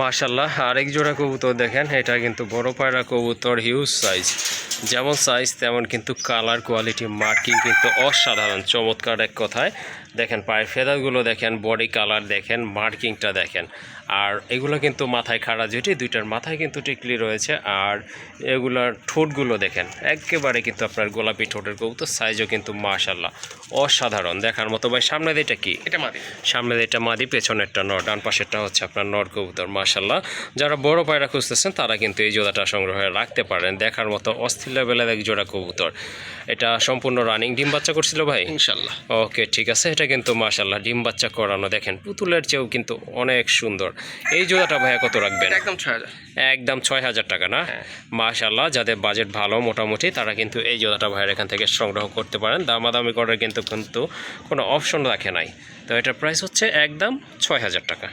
মাশাল্লাহ আরেক জোড়া কবুতর দেখেন এটা কিন্তু বড় পায়রা কবুতর হিউজ সাইজ যেমন সাইজ তেমন কিন্তু কালার কোয়ালিটি মার্কিং কিন্তু অসাধারণ চমৎকার এক কথায়। দেখেন পায়ের ফেদারগুলো দেখেন বডি কালার দেখেন মার্কিংটা দেখেন। আর এগুলো কিন্তু মাথায় খাড়া যেটি দুইটার মাথায় কিন্তু টিকলি রয়েছে। আর এগুলার ঠোঁটগুলো দেখেন একেবারে কিন্তু আপনার গোলাপি ঠোঁটের কবুতর সাইজও কিন্তু মাশাল্লাহ অসাধারণ। দেখার মতো ভাই সামনে এটা কি? এটা মাদি। সামনে এটা মাদি পেছনেরটা নর ডান পাশেরটা হচ্ছে আপনার নর কবুতর মার্শাল্লাহ যারা বড় পায়রা খুঁজতেছেন তারা কিন্তু এই জোড়াটা সংগ্রহে রাখতে পারেন। দেখার মতো অস্থির লেভেলের এক জোড়া কবুতর। এটা সম্পূর্ণ রানিং ডিম বাচ্চা করছিল ভাই? ইনশাল্লাহ। ওকে ঠিক আছে। এটা কিন্তু মার্শাল্লাহ ডিম বাচ্চা করানো। দেখেন পুতুলের চেয়েও কিন্তু অনেক সুন্দর। এই জোড়াটা ভাইয়া কত রাখবেন? একদম ছয় হাজার। একদম ছয় হাজার টাকা না? হ্যাঁ। মাশাল্লাহ যাদের বাজেট ভালো মোটামুটি তারা কিন্তু এই জোড়াটা ভাইয়ের এখান থেকে সংগ্রহ করতে পারেন। দামাদামি করার কিন্তু কিন্তু কোনো অপশন রাখে নাই। তো এটার প্রাইস হচ্ছে একদম ছয় হাজার টাকা।